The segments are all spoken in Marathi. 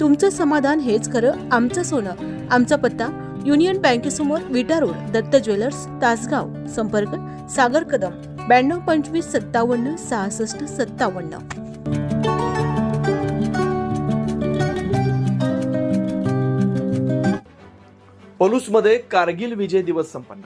तुमचं समाधान हेच खरं आमचं सोनं. आमचा पत्ता युनियन बँकेसमोर विटा रोड दत्त ज्वेलर्स तासगाव. संपर्क सागर कदम ब्याण्णव पंचवीस सत्तावन्न सहासष्ट सत्तावन्न. पलूसमध्ये कारगिल विजय दिवस संपन्न.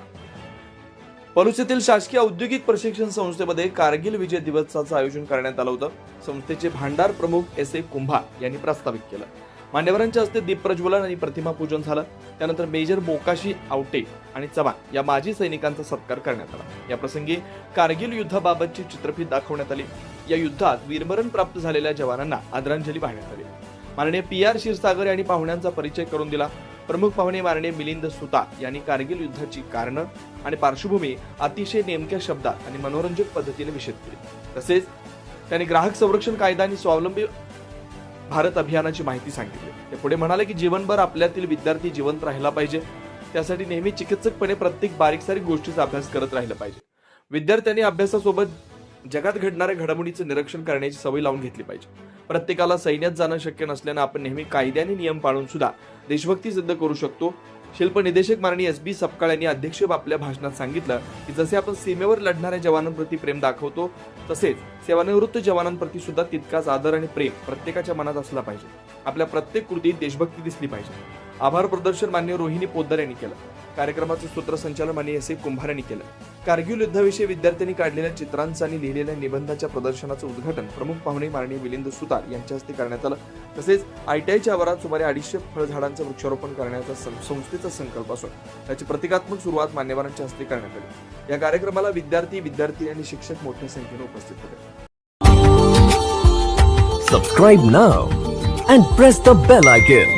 पलूस येथील शासकीय औद्योगिक प्रशिक्षण संस्थेमध्ये कारगिल विजय दिवसाचं आयोजन करण्यात आलं होतं. संस्थेचे भांडार प्रमुख एस ए कुंभार यांनी प्रस्तावित केलं. मान्यवरांच्या हस्ते दीप प्रज्वलन आणि प्रतिमा पूजन झालं. त्यानंतर मेजर मोकाशी आवटे आणि चव्हाण या माजी सैनिकांचा सत्कार करण्यात आला. या प्रसंगी कारगिल युद्धाबाबतची चित्रफित दाखवण्यात आली. या युद्धात वीरमरण प्राप्त झालेल्या जवानांना आदरांजली वाहण्यात आली. माननीय पी आर क्षीरसागर यांनी पाहुण्यांचा परिचय करून दिला. प्रमुख पाहुणे मारणे मिलिंद सुता यांनी कारगिल युद्धाची कारणं आणि पार्श्वभूमी अतिशय नेमक्या शब्दात आणि मनोरंजक पद्धतीने विषद केली. तसेच त्यांनी ग्राहक संरक्षण कायदा आणि स्वावलंबी भारत अभियानाची माहिती सांगितली. ते पुढे म्हणाले की जीवनभर आपल्यातील विद्यार्थी जिवंत राहिला पाहिजे. त्यासाठी नेहमी चिकित्सकपणे प्रत्येक बारीक सारीक गोष्टीचा अभ्यास करत राहिलं पाहिजे. विद्यार्थ्यांनी अभ्यासासोबत जगात घडणाऱ्या घडामोडीचं निरीक्षण करण्याची सवय लावून घेतली पाहिजे. प्रत्येकाला सैन्यात जाणं शक्य नसल्यानं आपण नेहमी कायद्याने नियम पाळून सुद्धा देशभक्ती सिद्ध करू शकतो. शिल्प निदेशक माननीय एस बी सपकाळ यांनी अध्यक्ष आपल्या भाषणात सांगितलं की जसे आपण सीमेवर लढणाऱ्या जवानांप्रती प्रेम दाखवतो तसेच सेवानिवृत्त जवानांप्रती सुद्धा तितकाच आदर आणि प्रेम प्रत्येकाच्या मनात असला पाहिजे. आपल्या प्रत्येक कृतीत देशभक्ती दिसली पाहिजे. आभार प्रदर्शन मान्य रोहिणी पोद्दार यांनी केलं. कार्यक्रमाचं सूत्रसंचालन मान्य एस ए कुंभार यांनी केलं. कारगिल युद्धाविषयी विद्यार्थ्यांनी काढलेल्या चित्रांचं आणि लिहिलेल्या निबंधाच्या प्रदर्शनाचं उद्घाटन प्रमुख पाहुणे माननीय मिलिंद सुतार यांच्या हस्ते करण्यात आलं. तसेच आयटीआयच्या आवारात सुमारे अडीचशे फळझाडांचं वृक्षारोपण करण्याचा सं- संस्थेचा संकल्प असून त्याची प्रतिकात्मक सुरुवात मान्यवरांच्या हस्ते करण्यात आली. या कार्यक्रमाला विद्यार्थी विद्यार्थी आणि शिक्षक मोठ्या संख्येने उपस्थित होते. Subscribe now and press the bell icon.